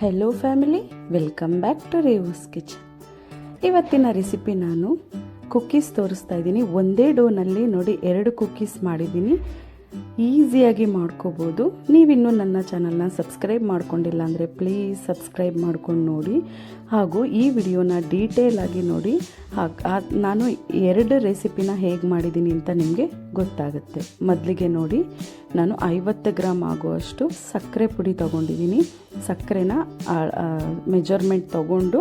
Hello family welcome back to Revu's kitchen ಇವತ್ತಿನ recipe ನಾನು cookies ತೋರಿಸ್ತಾ ಇದ್ದೀನಿ. ಒಂದೇ ಡೋನಲ್ಲಿ ನೋಡಿ, ಎರಡು ಕುಕ್ಕೀಸ್ ಮಾಡಿದ್ದೀನಿ. ಈಸಿಯಾಗಿ ಮಾಡ್ಕೋಬೋದು. ನೀವಿನ್ನೂ ನನ್ನ ಚಾನಲ್ನ ಸಬ್ಸ್ಕ್ರೈಬ್ ಮಾಡ್ಕೊಂಡಿಲ್ಲ ಅಂದರೆ ಪ್ಲೀಸ್ ಸಬ್ಸ್ಕ್ರೈಬ್ ಮಾಡ್ಕೊಂಡು ನೋಡಿ. ಹಾಗೂ ಈ ವಿಡಿಯೋನ ಡೀಟೇಲ್ ಆಗಿ ನೋಡಿ. ನಾನು ಎರಡು ರೆಸಿಪಿನ ಹೇಗೆ ಮಾಡಿದ್ದೀನಿ ಅಂತ ನಿಮಗೆ ಗೊತ್ತಾಗುತ್ತೆ. ಮೊದಲಿಗೆ ನೋಡಿ, ನಾನು ಐವತ್ತು ಗ್ರಾಮ್ ಆಗುವಷ್ಟು ಸಕ್ಕರೆ ಪುಡಿ ತೊಗೊಂಡಿದ್ದೀನಿ. ಸಕ್ಕರೆನ ಮೆಜರ್ಮೆಂಟ್ ತೊಗೊಂಡು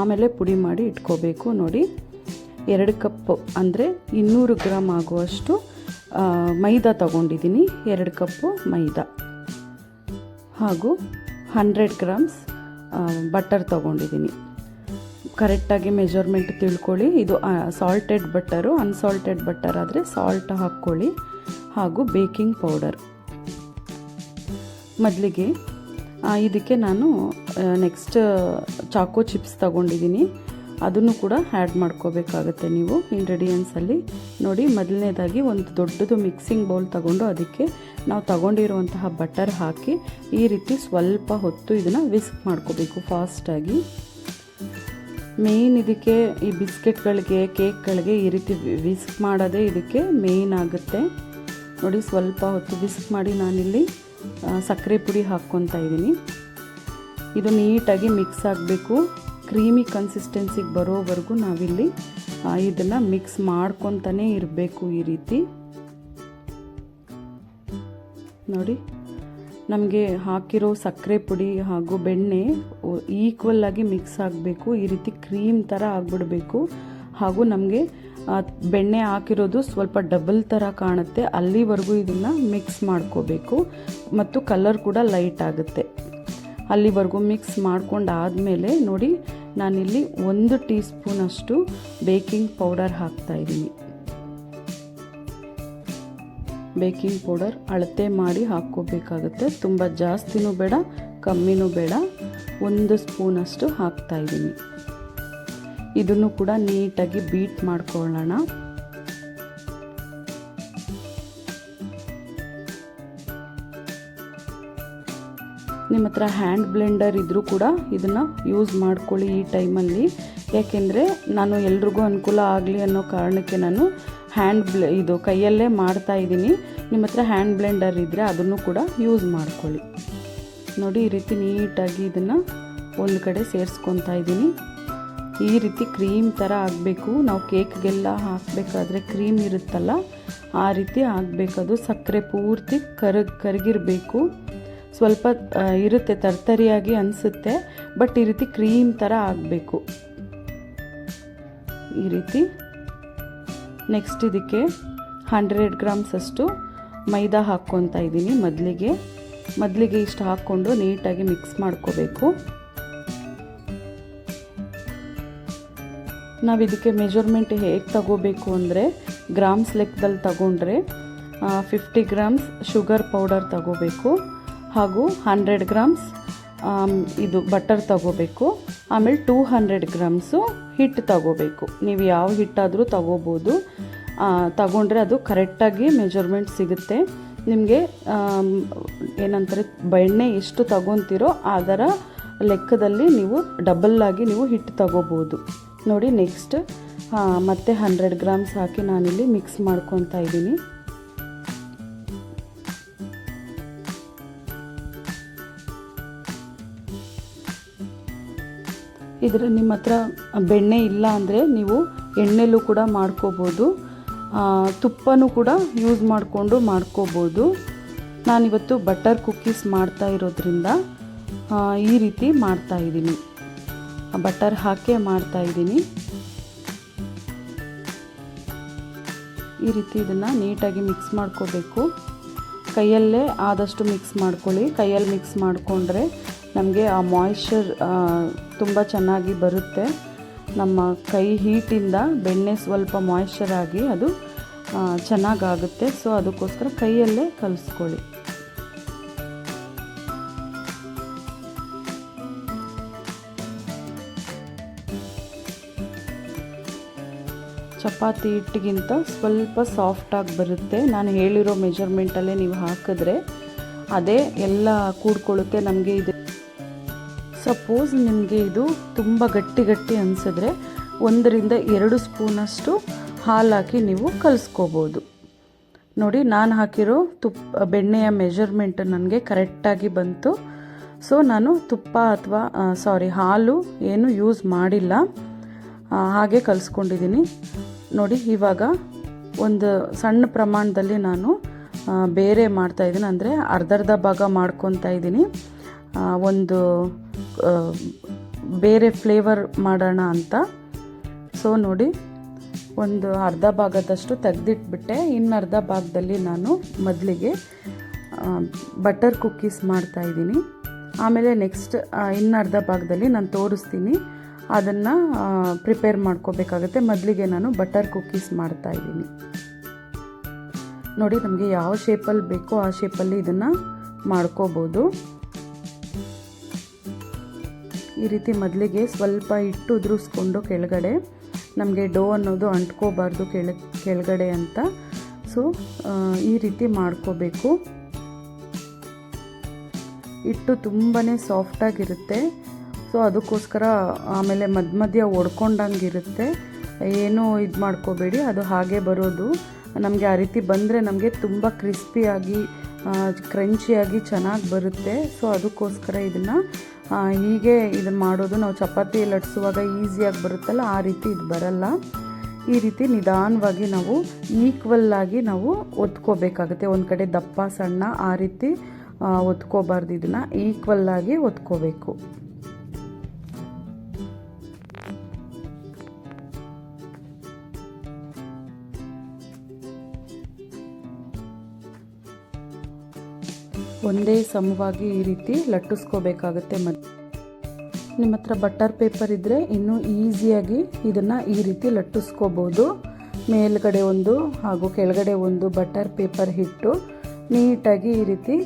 ಆಮೇಲೆ ಪುಡಿ ಮಾಡಿ ಇಟ್ಕೋಬೇಕು ನೋಡಿ. ಎರಡು ಕಪ್ಪು, ಅಂದರೆ ಇನ್ನೂರು ಗ್ರಾಮ್ ಆಗುವಷ್ಟು ಮೈದಾ ತಗೊಂಡಿದ್ದೀನಿ, ಎರಡು ಕಪ್ಪು ಮೈದಾ. ಹಾಗೂ ಹಂಡ್ರೆಡ್ ಗ್ರಾಮ್ಸ್ ಬಟರ್ ತೊಗೊಂಡಿದ್ದೀನಿ. ಕರೆಕ್ಟಾಗಿ ಮೆಜರ್ಮೆಂಟ್ ತಿಳ್ಕೊಳ್ಳಿ, ಇದು ಸಾಲ್ಟೆಡ್ ಬಟರು ಅನ್ಸಾಲ್ಟೆಡ್ ಬಟರ್ ಆದರೆ ಸಾಲ್ಟ್ ಹಾಕ್ಕೊಳ್ಳಿ, ಹಾಗೂ ಬೇಕಿಂಗ್ ಪೌಡರ್. ಮೊದಲಿಗೆ ಇದಕ್ಕೆ ನಾನು ನೆಕ್ಸ್ಟ್ ಚಾಕೋ ಚಿಪ್ಸ್ ತಗೊಂಡಿದ್ದೀನಿ. ಅದನ್ನು ಕೂಡ ಆ್ಯಡ್ ಮಾಡ್ಕೋಬೇಕಾಗತ್ತೆ ನೀವು ಇಂಗ್ರೀಡಿಯೆಂಟ್ಸಲ್ಲಿ ನೋಡಿ, ಮೊದಲನೇದಾಗಿ ಒಂದು ದೊಡ್ಡದು ಮಿಕ್ಸಿಂಗ್ ಬೌಲ್ ತಗೊಂಡು ಅದಕ್ಕೆ ನಾವು ತಗೊಂಡಿರುವಂತಹ ಬಟರ್ ಹಾಕಿ ಈ ರೀತಿ ಸ್ವಲ್ಪ ಹೊತ್ತು ಇದನ್ನು ವಿಸ್ಕ್ ಮಾಡ್ಕೋಬೇಕು ಫಾಸ್ಟಾಗಿ ಮೇಯ್ನ್ ಇದಕ್ಕೆ ಈ ಬಿಸ್ಕೆಟ್ಗಳಿಗೆ ಕೇಕ್ಗಳಿಗೆ ಈ ರೀತಿ ವಿಸ್ಕ್ ಮಾಡೋದೇ ಇದಕ್ಕೆ ಮೇಯ್ನ್ ಆಗುತ್ತೆ. ನೋಡಿ, ಸ್ವಲ್ಪ ಹೊತ್ತು ವಿಸ್ಕ್ ಮಾಡಿ ನಾನಿಲ್ಲಿ ಸಕ್ಕರೆ ಪುಡಿ ಹಾಕ್ಕೊತಾ ಇದ್ದೀನಿ ಇದು ನೀಟಾಗಿ ಮಿಕ್ಸ್ ಆಗಬೇಕು. ಕ್ರೀಮಿ ಕನ್ಸಿಸ್ಟೆನ್ಸಿಗೆ ಬರೋವರೆಗೂ ನಾವಿಲ್ಲಿ ಇದನ್ನು ಮಿಕ್ಸ್ ಮಾಡ್ಕೊತಾನೆ ಇರಬೇಕು ಈ ರೀತಿ. ನೋಡಿ, ನಮಗೆ ಹಾಕಿರೋ ಸಕ್ಕರೆ ಪುಡಿ ಹಾಗೂ ಬೆಣ್ಣೆ ಈಕ್ವಲ್ ಆಗಿ ಮಿಕ್ಸ್ ಆಗಬೇಕು, ಈ ರೀತಿ ಕ್ರೀಮ್ ಥರ ಆಗಿಬಿಡಬೇಕು. ಹಾಗೂ ನಮಗೆ ಬೆಣ್ಣೆ ಹಾಕಿರೋದು ಸ್ವಲ್ಪ ಡಬಲ್ ಥರ ಕಾಣುತ್ತೆ, ಅಲ್ಲಿವರೆಗೂ ಇದನ್ನು ಮಿಕ್ಸ್ ಮಾಡ್ಕೋಬೇಕು. ಮತ್ತು ಕಲರ್ ಕೂಡ ಲೈಟ್ ಆಗುತ್ತೆ. ಅಲ್ಲಿವರೆಗೂ ಮಿಕ್ಸ್ ಮಾಡ್ಕೊಂಡಾದಮೇಲೆ ನೋಡಿ, ನಾನಿಲ್ಲಿ ಒಂದು ಟೀ ಸ್ಪೂನಷ್ಟು ಬೇಕಿಂಗ್ ಪೌಡರ್ ಹಾಕ್ತಾಯಿದ್ದೀನಿ ಬೇಕಿಂಗ್ ಪೌಡರ್ ಅಳತೆ ಮಾಡಿ ಹಾಕ್ಕೋಬೇಕಾಗುತ್ತೆ. ತುಂಬ ಜಾಸ್ತಿನೂ ಬೇಡ, ಕಮ್ಮಿನೂ ಬೇಡ. ಒಂದು ಸ್ಪೂನಷ್ಟು ಹಾಕ್ತಾ ಇದ್ದೀನಿ. ಇದನ್ನು ಕೂಡ ನೀಟಾಗಿ ಬೀಟ್ ಮಾಡ್ಕೊಳ್ಳೋಣ. ನಿಮ್ಮ ಹತ್ರ ಹ್ಯಾಂಡ್ ಬ್ಲೆಂಡರ್ ಇದ್ದರೂ ಕೂಡ ಇದನ್ನು ಯೂಸ್ ಮಾಡ್ಕೊಳ್ಳಿ ಈ ಟೈಮಲ್ಲಿ ಯಾಕೆಂದರೆ ನಾನು ಎಲ್ರಿಗೂ ಅನುಕೂಲ ಆಗಲಿ ಅನ್ನೋ ಕಾರಣಕ್ಕೆ ನಾನು ಹ್ಯಾಂಡ್ ಬ್ಲೆ ಇದು ಕೈಯಲ್ಲೇ ಮಾಡ್ತಾ ಇದ್ದೀನಿ. ನಿಮ್ಮ ಹತ್ರ ಹ್ಯಾಂಡ್ ಬ್ಲೆಂಡರ್ ಇದ್ದರೆ ಅದನ್ನು ಕೂಡ ಯೂಸ್ ಮಾಡ್ಕೊಳ್ಳಿ. ನೋಡಿ ಈ ರೀತಿ ನೀಟಾಗಿ ಇದನ್ನು ಒಂದು ಕಡೆ ಸೇರಿಸ್ಕೊತಾ ಇದ್ದೀನಿ. ಈ ರೀತಿ ಕ್ರೀಮ್ ಥರ ಆಗಬೇಕು. ನಾವು ಕೇಕ್ಗೆಲ್ಲ ಹಾಕಬೇಕಾದ್ರೆ ಕ್ರೀಮ್ ಇರುತ್ತಲ್ಲ, ಆ ರೀತಿ ಆಗಬೇಕದು ಸಕ್ಕರೆ ಪೂರ್ತಿ ಕರಗ್, ಕರಗಿರಬೇಕು. ಸ್ವಲ್ಪ ಇರುತ್ತೆ, ತರ್ತರಿಯಾಗಿ ಅನಿಸುತ್ತೆ, ಬಟ್ ಈ ರೀತಿ ಕ್ರೀಮ್ ಥರ ಆಗಬೇಕು. ಈ ರೀತಿ. ನೆಕ್ಸ್ಟ್ ಇದಕ್ಕೆ ಹಂಡ್ರೆಡ್ ಗ್ರಾಮ್ಸ್ ಅಷ್ಟು ಮೈದಾ ಹಾಕ್ಕೊತಾ ಇದ್ದೀನಿ ಮೊದಲಿಗೆ. ಮೊದಲಿಗೆ ಇಷ್ಟು ಹಾಕ್ಕೊಂಡು ನೀಟಾಗಿ ಮಿಕ್ಸ್ ಮಾಡ್ಕೋಬೇಕು. ನಾವು ಇದಕ್ಕೆ ಮೆಜರ್ಮೆಂಟ್ ಹೇಗೆ ತಗೋಬೇಕು ಅಂದರೆ ಗ್ರಾಮ್ಸ್ ಲೆಕ್ಕದಲ್ಲಿ ತಗೊಂಡ್ರೆ ಫಿಫ್ಟಿ ಗ್ರಾಮ್ಸ್ ಶುಗರ್ ಪೌಡರ್ ತಗೋಬೇಕು. ಹಾಗೂ ಹಂಡ್ರೆಡ್ ಗ್ರಾಮ್ಸ್ ಇದು ಬಟರ್ ತಗೋಬೇಕು. ಆಮೇಲೆ ಟೂ ಹಂಡ್ರೆಡ್ ಗ್ರಾಮ್ಸು ಹಿಟ್ಟು ತಗೋಬೇಕು. ನೀವು ಯಾವ ಹಿಟ್ಟಾದರೂ ತಗೋಬೋದು. ತಗೊಂಡ್ರೆ ಅದು ಕರೆಕ್ಟಾಗಿ ಮೆಜರ್ಮೆಂಟ್ ಸಿಗುತ್ತೆ. ನಿಮಗೆ ಏನಂತಾರೆ, ಬೆಣ್ಣೆ ಎಷ್ಟು ತಗೊತೀರೋ ಅದರ ಲೆಕ್ಕದಲ್ಲಿ ನೀವು ಡಬಲ್ ಆಗಿ ನೀವು ಹಿಟ್ಟು ತಗೋಬೋದು. ನೋಡಿ ನೆಕ್ಸ್ಟ್ ಮತ್ತೆ ಹಂಡ್ರೆಡ್ ಗ್ರಾಮ್ಸ್ ಹಾಕಿ ನಾನಿಲ್ಲಿ ಮಿಕ್ಸ್ ಮಾಡ್ಕೊತಾ ಇದ್ದೀನಿ. ಇದರ ನಿಮ್ಮ ಹತ್ರ ಬೆಣ್ಣೆ ಇಲ್ಲ ಅಂದರೆ ನೀವು ಎಣ್ಣೆಲ್ಲೂ ಕೂಡ ಮಾಡ್ಕೋಬೋದು. ತುಪ್ಪನೂ ಕೂಡ ಯೂಸ್ ಮಾಡಿಕೊಂಡು ಮಾಡ್ಕೋಬೋದು. ನಾನಿವತ್ತು ಬಟರ್ ಕುಕ್ಕೀಸ್ ಮಾಡ್ತಾ ಇರೋದ್ರಿಂದ ಈ ರೀತಿ ಮಾಡ್ತಾ ಇದ್ದೀನಿ. ಬಟರ್ ಹಾಕೇ ಮಾಡ್ತಾ ಇದ್ದೀನಿ. ಈ ರೀತಿ ಇದನ್ನು ನೀಟಾಗಿ ಮಿಕ್ಸ್ ಮಾಡ್ಕೋಬೇಕು. ಕೈಯಲ್ಲೇ ಆದಷ್ಟು ಮಿಕ್ಸ್ ಮಾಡ್ಕೊಳ್ಳಿ. ಕೈಯಲ್ಲಿ ಮಿಕ್ಸ್ ಮಾಡಿಕೊಂಡ್ರೆ ನಮಗೆ ಆ ಮಾಯ್ಶ್ಚರ್ ತುಂಬ ಚೆನ್ನಾಗಿ ಬರುತ್ತೆ. ನಮ್ಮ ಕೈ ಹೀಟಿಂದ ಬೆಣ್ಣೆ ಸ್ವಲ್ಪ ಮಾಯ್ಶ್ಚರ್ ಆಗಿ ಅದು ಚೆನ್ನಾಗಾಗುತ್ತೆ. ಸೊ ಅದಕ್ಕೋಸ್ಕರ ಕೈಯಲ್ಲೇ ಕಲಿಸ್ಕೊಳ್ಳಿ. ಚಪಾತಿ ಹಿಟ್ಟಿಗಿಂತ ಸ್ವಲ್ಪ ಸಾಫ್ಟಾಗಿ ಬರುತ್ತೆ. ನಾನು ಹೇಳಿರೋ ಮೆಜರ್ಮೆಂಟಲ್ಲೇ ನೀವು ಹಾಕಿದ್ರೆ, ಅದೇ ಎಲ್ಲ ಕೂಡ್ಕೊಳ್ಳುತ್ತೆ. ನಮಗೆ ಇದು ಸಪೋಸ್ ನಿಮಗೆ ಇದು ತುಂಬ ಗಟ್ಟಿ ಗಟ್ಟಿ ಅನಿಸಿದ್ರೆ ಒಂದರಿಂದ ಎರಡು ಸ್ಪೂನಷ್ಟು ಹಾಲು ಹಾಕಿ ನೀವು ಕಲಿಸ್ಕೋಬೋದು. ನೋಡಿ, ನಾನು ಹಾಕಿರೋ ತುಪ್ಪ ಬೆಣ್ಣೆಯ ಮೆಜರ್ಮೆಂಟ್ ನನಗೆ ಕರೆಕ್ಟಾಗಿ ಬಂತು. ಸೊ ನಾನು ತುಪ್ಪ ಅಥವಾ ಸಾರಿ ಹಾಲು ಏನು ಯೂಸ್ ಮಾಡಿಲ್ಲ. ಹಾಗೆ ಕಲಿಸ್ಕೊಂಡಿದ್ದೀನಿ ನೋಡಿ, ಇವಾಗ ಒಂದು ಸಣ್ಣ ಪ್ರಮಾಣದಲ್ಲಿ ನಾನು ಬೇರೆ ಮಾಡ್ತಾಯಿದ್ದೀನಿ ಅಂದರೆ ಅರ್ಧರ್ಧ ಭಾಗ ಮಾಡ್ಕೊತಾ ಇದ್ದೀನಿ ಒಂದು ಬೇರೆ ಫ್ಲೇವರ್ ಮಾಡೋಣ ಅಂತ. ಸೊ ನೋಡಿ, ಒಂದು ಅರ್ಧ ಭಾಗದಷ್ಟು ತೆಗೆದಿಟ್ಬಿಟ್ಟೆ. ಇನ್ನು ಅರ್ಧ ಭಾಗದಲ್ಲಿ ನಾನು ಮೊದಲಿಗೆ ಬಟರ್ ಕುಕ್ಕೀಸ್ ಮಾಡ್ತಾ ಇದ್ದೀನಿ. ಆಮೇಲೆ ನೆಕ್ಸ್ಟ್ ಇನ್ನು ಅರ್ಧ ಭಾಗದಲ್ಲಿ ನಾನು ತೋರಿಸ್ತೀನಿ. ಅದನ್ನು ಪ್ರಿಪೇರ್ ಮಾಡ್ಕೋಬೇಕಾಗುತ್ತೆ. ಮೊದಲಿಗೆ ನಾನು ಬಟರ್ ಕುಕ್ಕೀಸ್ ಮಾಡ್ತಾ ಇದ್ದೀನಿ. ನೋಡಿ, ನಮಗೆ ಯಾವ ಶೇಪಲ್ಲಿ ಬೇಕೋ ಆ ಶೇಪಲ್ಲಿ ಇದನ್ನು ಮಾಡ್ಕೋಬೋದು. ಈ ರೀತಿ ಮೊದಲಿಗೆ ಸ್ವಲ್ಪ ಹಿಟ್ಟು ಉದುರಿಸ್ಕೊಂಡು ಕೆಳಗಡೆ ನಮಗೆ ಡೋ ಅನ್ನೋದು ಅಂಟ್ಕೋಬಾರ್ದು ಕೆಳ, ಕೆಳಗಡೆ ಅಂತ. ಸೊ ಈ ರೀತಿ ಮಾಡ್ಕೋಬೇಕು. ಹಿಟ್ಟು ತುಂಬಾ ಸಾಫ್ಟಾಗಿರುತ್ತೆ ಸೊ ಅದಕ್ಕೋಸ್ಕರ ಆಮೇಲೆ ಮಧ್ಯ ಮಧ್ಯ ಒಡ್ಕೊಂಡಂಗಿರುತ್ತೆ. ಏನೂ ಇದು ಮಾಡ್ಕೋಬೇಡಿ, ಅದು ಹಾಗೆ ಬರೋದು. ನಮಗೆ ಆ ರೀತಿ ಬಂದರೆ ನಮಗೆ ತುಂಬ ಕ್ರಿಸ್ಪಿಯಾಗಿ ಕ್ರಂಚಿಯಾಗಿ ಚೆನ್ನಾಗಿ ಬರುತ್ತೆ. ಸೊ ಅದಕ್ಕೋಸ್ಕರ ಇದನ್ನು ಹೀಗೆ ಇದು ಮಾಡೋದು ನಾವು ಚಪಾತಿ ಲಟ್ಸುವಾಗ ಈಸಿಯಾಗಿ ಬರುತ್ತಲ್ಲ, ಆ ರೀತಿ ಇದು ಬರಲ್ಲ. ಈ ರೀತಿ ನಿಧಾನವಾಗಿ ನಾವು ಈಕ್ವಲ್ ಆಗಿ ನಾವು ಒತ್ಕೋಬೇಕಾಗುತ್ತೆ. ಒಂದು ಕಡೆ ದಪ್ಪ, ಸಣ್ಣ ಆ ರೀತಿ ಒತ್ಕೋಬಾರ್ದು. ಇದನ್ನು ಈಕ್ವಲ್ ಆಗಿ ಒತ್ಕೋಬೇಕು. ಒಂದೇ ಸಮವಾಗಿ ಈ ರೀತಿ ಲಟ್ಟಿಸ್ಕೋಬೇಕಾಗುತ್ತೆ ಮತ್ತು ನಿಮ್ಮ ಹತ್ರ ಬಟರ್ ಪೇಪರ್ ಇದ್ದರೆ ಇನ್ನೂ ಈಸಿಯಾಗಿ ಇದನ್ನು ಈ ರೀತಿ ಲಟ್ಟಿಸ್ಕೋಬೋದು. ಮೇಲ್ಗಡೆ ಒಂದು ಹಾಗೂ ಕೆಳಗಡೆ ಒಂದು ಬಟರ್ ಪೇಪರ್ ಹಿಟ್ಟು ನೀಟಾಗಿ ಈ ರೀತಿ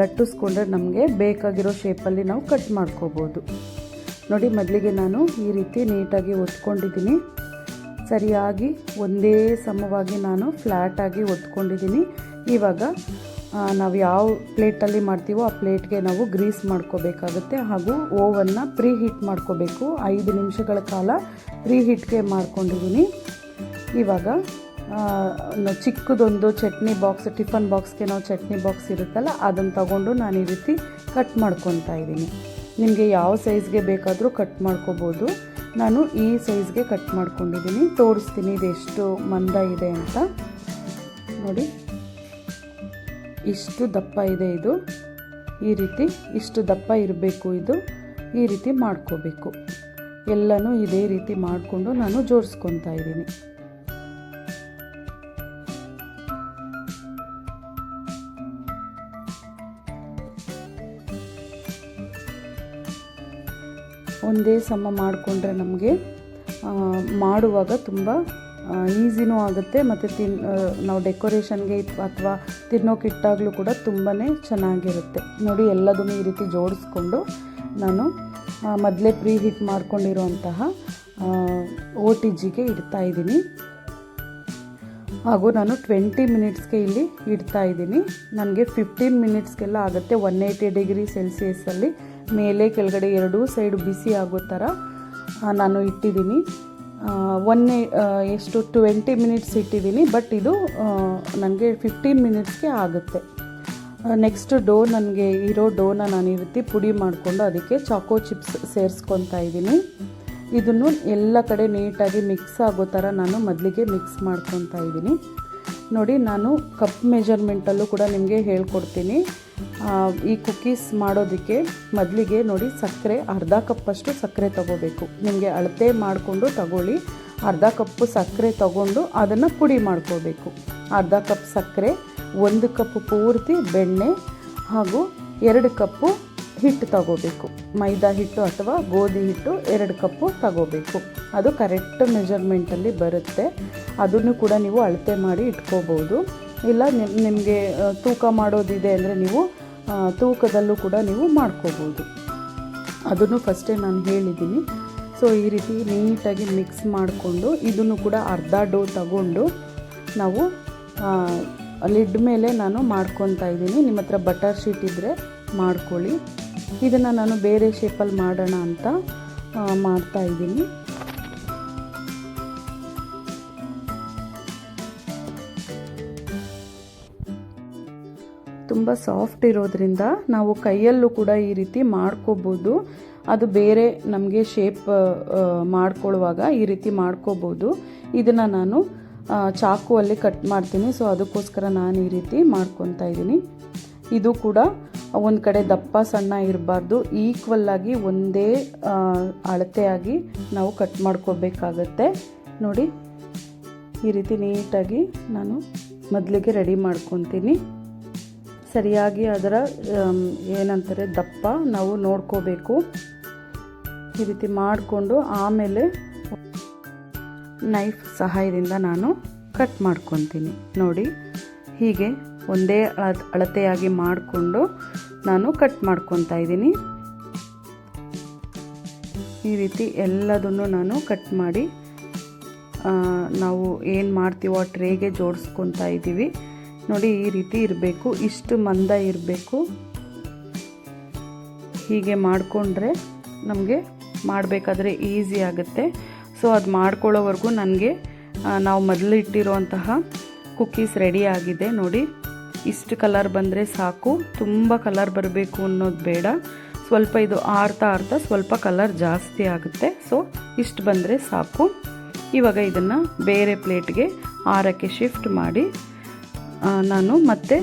ಲಟ್ಟಿಸ್ಕೊಂಡ್ರೆ ನಮಗೆ ಬೇಕಾಗಿರೋ ಶೇಪಲ್ಲಿ ನಾವು ಕಟ್ ಮಾಡ್ಕೋಬೋದು. ನೋಡಿ, ಮೊದಲಿಗೆ ನಾನು ಈ ರೀತಿ ನೀಟಾಗಿ ಒತ್ಕೊಂಡಿದ್ದೀನಿ. ಸರಿಯಾಗಿ ಒಂದೇ ಸಮವಾಗಿ ನಾನು ಫ್ಲ್ಯಾಟಾಗಿ ಒತ್ಕೊಂಡಿದ್ದೀನಿ. ಇವಾಗ ನಾವು ಯಾವ ಪ್ಲೇಟಲ್ಲಿ ಮಾಡ್ತೀವೋ ಆ ಪ್ಲೇಟ್ಗೆ ನಾವು ಗ್ರೀಸ್ ಮಾಡ್ಕೋಬೇಕಾಗುತ್ತೆ ಹಾಗೂ ಓವನ್ನ ಪ್ರೀ ಹೀಟ್ ಮಾಡ್ಕೋಬೇಕು. ಐದು ನಿಮಿಷಗಳ ಕಾಲ ಪ್ರೀ ಹೀಟ್ಗೆ ಮಾಡ್ಕೊಂಡಿದ್ದೀನಿ ಇವಾಗ ಚಿಕ್ಕದೊಂದು ಚಟ್ನಿ ಬಾಕ್ಸ್ ಟಿಫನ್ ಬಾಕ್ಸ್ಗೆ ನಾವು ಚಟ್ನಿ ಬಾಕ್ಸ್ ಇರುತ್ತಲ್ಲ ಅದನ್ನು ತಗೊಂಡು ನಾನು ಈ ರೀತಿ ಕಟ್ ಮಾಡ್ಕೊತಾ ಇದ್ದೀನಿ. ನಿಮಗೆ ಯಾವ ಸೈಜ್ಗೆ ಬೇಕಾದರೂ ಕಟ್ ಮಾಡ್ಕೋಬೋದು. ನಾನು ಈ ಸೈಜ್ಗೆ ಕಟ್ ಮಾಡ್ಕೊಂಡಿದ್ದೀನಿ ತೋರಿಸ್ತೀನಿ ಇದೆಷ್ಟು ಮಂದ ಇದೆ ಅಂತ. ನೋಡಿ. ಇಷ್ಟು ದಪ್ಪ ಇದೆ ಇದು. ಈ ರೀತಿ ಇಷ್ಟು ದಪ್ಪ ಇರಬೇಕು ಇದು. ಈ ರೀತಿ ಮಾಡ್ಕೋಬೇಕು. ಎಲ್ಲನೂ ಇದೇ ರೀತಿ ಮಾಡಿಕೊಂಡು ನಾನು ಜೋಡಿಸ್ಕೊತಾ ಇದ್ದೀನಿ. ಒಂದೇ ಸಮ ಮಾಡಿಕೊಂಡ್ರೆ ನಮಗೆ ಮಾಡುವಾಗ ತುಂಬ ಈಸಿನೂ ಆಗುತ್ತೆ ಮತ್ತು ತಿನ್ ನಾವು ಡೆಕೋರೇಷನ್ಗೆ ಅಥವಾ ತಿನ್ನೋಕೆ ಇಟ್ಟಾಗಲೂ ಕೂಡ ತುಂಬಾ ಚೆನ್ನಾಗಿರುತ್ತೆ. ನೋಡಿ, ಎಲ್ಲದನ್ನು ಈ ರೀತಿ ಜೋಡಿಸ್ಕೊಂಡು ನಾನು ಮೊದಲೇ ಪ್ರೀ ಹೀಟ್ ಮಾಡ್ಕೊಂಡಿರುವಂತಹ ಓ ಟಿ ಜಿಗೆ ಇಡ್ತಾ ಇದ್ದೀನಿ. ಹಾಗೂ ನಾನು ಟ್ವೆಂಟಿ ಮಿನಿಟ್ಸ್ಗೆ ಇಲ್ಲಿ ಇಡ್ತಾ ಇದ್ದೀನಿ. ನನಗೆ ಫಿಫ್ಟೀನ್ ಮಿನಿಟ್ಸ್ಗೆಲ್ಲ ಆಗುತ್ತೆ ಒನ್ ಏಯ್ಟಿ ಡಿಗ್ರಿ ಸೆಲ್ಸಿಯಸ್ಸಲ್ಲಿ. ಮೇಲೆ ಕೆಳಗಡೆ ಎರಡೂ ಸೈಡ್ ಬಿಸಿ ಆಗೋ ಥರ ನಾನು ಇಟ್ಟಿದ್ದೀನಿ. ಒನ್ ಎಷ್ಟು ಟ್ವೆಂಟಿ ಮಿನಿಟ್ಸ್ ಇಟ್ಟಿದ್ದೀನಿ ಬಟ್ ಇದು ನನಗೆ ಫಿಫ್ಟೀನ್ ಮಿನಿಟ್ಸ್ಗೆ ಆಗುತ್ತೆ. ನೆಕ್ಸ್ಟ್ ಡೋ ನನಗೆ ಇರೋ ಡೋನ ನಾನು ಈ ರೀತಿ ಪುಡಿ ಮಾಡಿಕೊಂಡು ಅದಕ್ಕೆ ಚಾಕೋ ಚಿಪ್ಸ್ ಸೇರಿಸ್ಕೊತಾ ಇದ್ದೀನಿ. ಇದನ್ನು ಎಲ್ಲ ಕಡೆ ನೀಟಾಗಿ ಮಿಕ್ಸ್ ಆಗೋ ಥರ ನಾನು ಮೊದಲಿಗೆ ಮಿಕ್ಸ್ ಮಾಡ್ಕೊತಾ ಇದ್ದೀನಿ. ನೋಡಿ, ನಾನು ಕಪ್ ಮೆಜರ್ಮೆಂಟಲ್ಲೂ ಕೂಡ ನಿಮಗೆ ಹೇಳ್ಕೊಡ್ತೀನಿ. ಈ ಕುಕ್ಕೀಸ್ ಮಾಡೋದಕ್ಕೆ ಮೊದಲಿಗೆ ನೋಡಿ ಸಕ್ಕರೆ, ಅರ್ಧ ಕಪ್ಪಷ್ಟು ಸಕ್ಕರೆ ತಗೋಬೇಕು. ನಿಮಗೆ ಅಳತೆ ಮಾಡಿಕೊಂಡು ತಗೊಳ್ಳಿ. ಅರ್ಧ ಕಪ್ಪು ಸಕ್ಕರೆ ತಗೊಂಡು ಅದನ್ನು ಪುಡಿ ಮಾಡ್ಕೋಬೇಕು. ಅರ್ಧ ಕಪ್ ಸಕ್ಕರೆ, ಒಂದು ಕಪ್ ಪೂರ್ತಿ ಬೆಣ್ಣೆ ಹಾಗೂ ಎರಡು ಕಪ್ಪು ಹಿಟ್ಟು ತಗೋಬೇಕು. ಮೈದಾ ಹಿಟ್ಟು ಅಥವಾ ಗೋಧಿ ಹಿಟ್ಟು ಎರಡು ಕಪ್ಪು ತಗೋಬೇಕು. ಅದು ಕರೆಕ್ಟ್ ಮೆಜರ್ಮೆಂಟಲ್ಲಿ ಬರುತ್ತೆ. ಅದನ್ನು ಕೂಡ ನೀವು ಅಳತೆ ಮಾಡಿ ಇಟ್ಕೋಬೋದು. ಇಲ್ಲ ನಿಮಗೆ ತೂಕ ಮಾಡೋದಿದೆ ಅಂದರೆ ನೀವು ತೂಕದಲ್ಲೂ ಕೂಡ ನೀವು ಮಾಡ್ಕೋಬೋದು. ಅದನ್ನು ಫಸ್ಟೇ ನಾನು ಹೇಳಿದ್ದೀನಿ. ಸೊ, ಈ ರೀತಿ ನೀಟಾಗಿ ಮಿಕ್ಸ್ ಮಾಡಿಕೊಂಡು, ಇದನ್ನು ಕೂಡ ಅರ್ಧ ಡೋ ತಗೊಂಡು ನಾವು ಲಿಡ್ ಮೇಲೆ ನಾನು ಮಾಡ್ಕೊತಾ ಇದ್ದೀನಿ. ನಿಮ್ಮ ಹತ್ರ ಬಟರ್ ಶೀಟ್ ಇದ್ದರೆ ಮಾಡ್ಕೊಳ್ಳಿ. ಇದನ್ನು ನಾನು ಬೇರೆ ಶೇಪಲ್ಲಿ ಮಾಡೋಣ ಅಂತ ಮಾಡ್ತಾ ಇದ್ದೀನಿ. ತುಂಬ ಸಾಫ್ಟ್ ಇರೋದ್ರಿಂದ ನಾವು ಕೈಯಲ್ಲೂ ಕೂಡ ಈ ರೀತಿ ಮಾಡ್ಕೋಬೋದು. ಅದು ಬೇರೆ ನಮಗೆ ಶೇಪ್ ಮಾಡ್ಕೊಳ್ಳುವಾಗ ಈ ರೀತಿ ಮಾಡ್ಕೋಬೋದು. ಇದನ್ನು ನಾನು ಚಾಕುವಲ್ಲಿ ಕಟ್ ಮಾಡ್ತೀನಿ. ಸೊ ಅದಕ್ಕೋಸ್ಕರ ನಾನು ಈ ರೀತಿ ಮಾಡ್ಕೊತಾ ಇದ್ದೀನಿ. ಇದು ಕೂಡ ಒಂದು ಕಡೆ ದಪ್ಪ ಸಣ್ಣ ಇರಬಾರ್ದು. ಈಕ್ವಲ್ ಆಗಿ ಒಂದೇ ಅಳತೆಯಾಗಿ ನಾವು ಕಟ್ ಮಾಡ್ಕೋಬೇಕಾಗತ್ತೆ ನೋಡಿ, ಈ ರೀತಿ ನೀಟಾಗಿ ನಾನು ಮೊದಲಿಗೆ ರೆಡಿ ಮಾಡ್ಕೊತೀನಿ. ಸರಿಯಾಗಿ ಅದರ ಏನಂತಾರೆ, ದಪ್ಪ ನಾವು ನೋಡ್ಕೋಬೇಕು. ಈ ರೀತಿ ಮಾಡಿಕೊಂಡು ಆಮೇಲೆ ನೈಫ್ ಸಹಾಯದಿಂದ ನಾನು ಕಟ್ ಮಾಡ್ಕೊತೀನಿ. ನೋಡಿ, ಹೀಗೆ ಒಂದೇ ಅಳ- ಅಳತೆಯಾಗಿ ಮಾಡಿಕೊಂಡು ನಾನು ಕಟ್ ಮಾಡ್ಕೊತಾ ಇದ್ದೀನಿ. ಈ ರೀತಿ ಎಲ್ಲದನ್ನು ನಾನು ಕಟ್ ಮಾಡಿ ನಾವು ಏನು ಮಾಡ್ತೀವೋ ಆ ಟ್ರೇಗೆ ಜೋಡಿಸ್ಕೊತಾ ಇದ್ದೀವಿ. ನೋಡಿ, ಈ ರೀತಿ ಇರಬೇಕು, ಇಷ್ಟು ಮಂದ ಇರಬೇಕು. ಹೀಗೆ ಮಾಡಿಕೊಂಡ್ರೆ ನಮಗೆ ಮಾಡಬೇಕಾದ್ರೆ ಈಸಿ ಆಗುತ್ತೆ. ಸೊ, ಅದು ಮಾಡ್ಕೊಳ್ಳೋವರೆಗೂ ನನಗೆ ನಾವು ಮೊದಲು ಇಟ್ಟಿರುವಂತಹ ಕುಕ್ಕೀಸ್ ರೆಡಿ ಆಗಿದೆ ನೋಡಿ. ಇಷ್ಟು ಕಲರ್ ಬಂದರೆ ಸಾಕು. ತುಂಬ ಕಲರ್ ಬರಬೇಕು ಅನ್ನೋದು ಬೇಡ. ಸ್ವಲ್ಪ ಇದು ಆರ್ತಾ ಆರ್ತಾ ಸ್ವಲ್ಪ ಕಲರ್ ಜಾಸ್ತಿ ಆಗುತ್ತೆ. ಸೊ, ಇಷ್ಟು ಬಂದರೆ ಸಾಕು. ಇವಾಗ ಇದನ್ನು ಬೇರೆ ಪ್ಲೇಟ್ಗೆ ಆರಕ್ಕೆ ಶಿಫ್ಟ್ ಮಾಡಿ ನಾನು ಮತ್ತೆ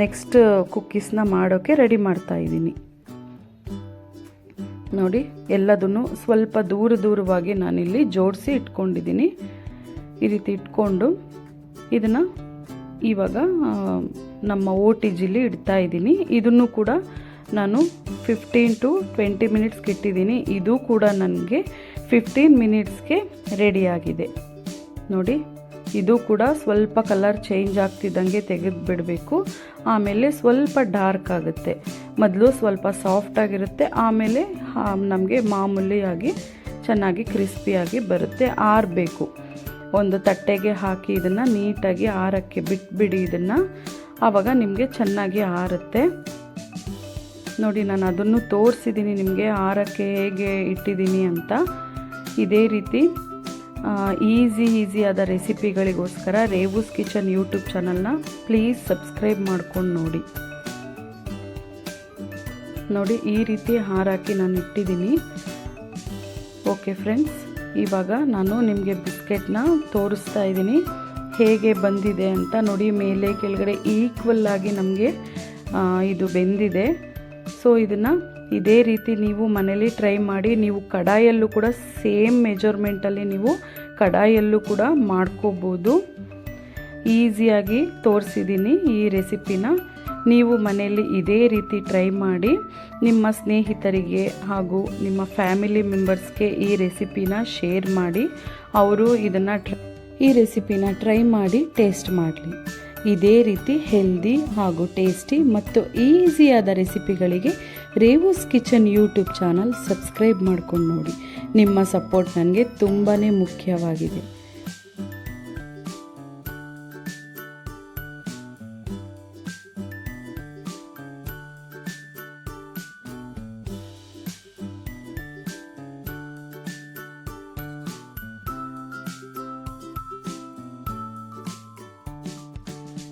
ನೆಕ್ಸ್ಟ್ ಕುಕ್ಕೀಸ್ನ ಮಾಡೋಕ್ಕೆ ರೆಡಿ ಮಾಡ್ತಾ ಇದ್ದೀನಿ. ನೋಡಿ, ಎಲ್ಲದನ್ನು ಸ್ವಲ್ಪ ದೂರ ದೂರವಾಗಿ ನಾನಿಲ್ಲಿ ಜೋಡಿಸಿ ಇಟ್ಕೊಂಡಿದ್ದೀನಿ. ಈ ರೀತಿ ಇಟ್ಕೊಂಡು ಇದನ್ನು ಇವಾಗ ನಮ್ಮ ಓ ಟಿ ಜಿಲಿ ಇಡ್ತಾ ಇದ್ದೀನಿ. ಇದನ್ನು ಕೂಡ ನಾನು ಫಿಫ್ಟೀನ್ ಟು ಟ್ವೆಂಟಿ ಮಿನಿಟ್ಸ್ಗೆ ಇಟ್ಟಿದ್ದೀನಿ ಇದು ಕೂಡ ನನಗೆ ಫಿಫ್ಟೀನ್ ಮಿನಿಟ್ಸ್ಗೆ ರೆಡಿಯಾಗಿದೆ ನೋಡಿ ಇದು ಕೂಡ ಸ್ವಲ್ಪ ಕಲರ್ ಚೇಂಜ್ ಆಗ್ತಿದ್ದಂಗೆ ತೆಗೆದು ಬಿಡಬೇಕು ಆಮೇಲೆ ಸ್ವಲ್ಪ ಡಾರ್ಕ್ ಆಗುತ್ತೆ. ಮೊದಲು ಸ್ವಲ್ಪ ಸಾಫ್ಟ್ ಆಗಿರುತ್ತೆ, ಆಮೇಲೆ ನಮಗೆ ಮಾಮೂಲಿಯಾಗಿ ಚೆನ್ನಾಗಿ ಕ್ರಿಸ್ಪಿಯಾಗಿ ಬರುತ್ತೆ, ಆರಬೇಕು. ಒಂದು ತಟ್ಟೆಗೆ ಹಾಕಿ ಇದನ್ನು ನೀಟಾಗಿ ಆರಕ್ಕೆ ಬಿಟ್ಬಿಡಿ ಇದನ್ನು. ಆವಾಗ ನಿಮಗೆ ಚೆನ್ನಾಗಿ ಆರುತ್ತೆ. ನೋಡಿ, ನಾನು ಅದನ್ನು ತೋರಿಸಿದ್ದೀನಿ ನಿಮಗೆ ಆರಕ್ಕೆ ಹೇಗೆ ಇಟ್ಟಿದ್ದೀನಿ ಅಂತ. ಇದೇ ರೀತಿ ಈಸಿ ಈಸಿಯಾದ ರೆಸಿಪಿಗಳಿಗೋಸ್ಕರ ರೇವೂಸ್ ಕಿಚನ್ ಯೂಟ್ಯೂಬ್ ಚಾನಲ್ನ ಪ್ಲೀಸ್ ಸಬ್ಸ್ಕ್ರೈಬ್ ಮಾಡ್ಕೊಂಡು ನೋಡಿ. ನೋಡಿ, ಈ ರೀತಿ ಹಾರಾಕಿ ನಾನು ಇಟ್ಟಿದ್ದೀನಿ. ಓಕೆ ಫ್ರೆಂಡ್ಸ್ ಇವಾಗ ನಾನು ನಿಮಗೆ ಬಿಸ್ಕೆಟ್ನ ತೋರಿಸ್ತಾ ಇದ್ದೀನಿ. ಹೇಗೆ ಬಂದಿದೆ ಅಂತ ನೋಡಿ, ಮೇಲೆ ಕೆಳಗಡೆ ಈಕ್ವಲ್ ಆಗಿ ನಮಗೆ ಇದು ಬೆಂದಿದೆ. ಸೊ ಇದನ್ನು ಇದೇ ರೀತಿ ನೀವು ಮನೇಲಿ ಟ್ರೈ ಮಾಡಿ ನೀವು ಕಡಾಯಲ್ಲೂ ಕೂಡ ಸೇಮ್ ಮೆಜರ್ಮೆಂಟಲ್ಲಿ ನೀವು ಕಡಾಯಲ್ಲೂ ಕೂಡ ಮಾಡ್ಕೋಬೋದು. ಈಸಿಯಾಗಿ ತೋರಿಸಿದ್ದೀನಿ ಈ ರೆಸಿಪಿನ. ನೀವು ಮನೆಯಲ್ಲಿ ಇದೇ ರೀತಿ ಟ್ರೈ ಮಾಡಿ ನಿಮ್ಮ ಸ್ನೇಹಿತರಿಗೆ ಹಾಗೂ ನಿಮ್ಮ ಫ್ಯಾಮಿಲಿ ಮೆಂಬರ್ಸ್ಗೆ ಈ ರೆಸಿಪಿನ ಶೇರ್ ಮಾಡಿ. ಅವರು ಇದನ್ನು ಟ್ರ ಈ ರೆಸಿಪಿನ ಟ್ರೈ ಮಾಡಿ ಟೇಸ್ಟ್ ಮಾಡಲಿ. ಇದೇ ರೀತಿ ಹೆಲ್ದಿ ಹಾಗೂ ಟೇಸ್ಟಿ ಮತ್ತು ಈಸಿಯಾದ ರೆಸಿಪಿಗಳಿಗೆ Revu's kitchen YouTube channel subscribe ಮಾಡ್ಕೊಂಡು ನೋಡಿ. ನಿಮ್ಮ ಸಪೋರ್ಟ್ ನನಗೆ ತುಂಬಾ ಮುಖ್ಯವಾಗಿದೆ.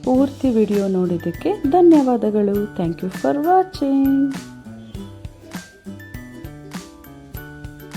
ಪೂರ್ತಿ ವಿಡಿಯೋ ನೋಡಿದ್ದಕ್ಕೆ ಧನ್ಯವಾದಗಳು. Thank you for watching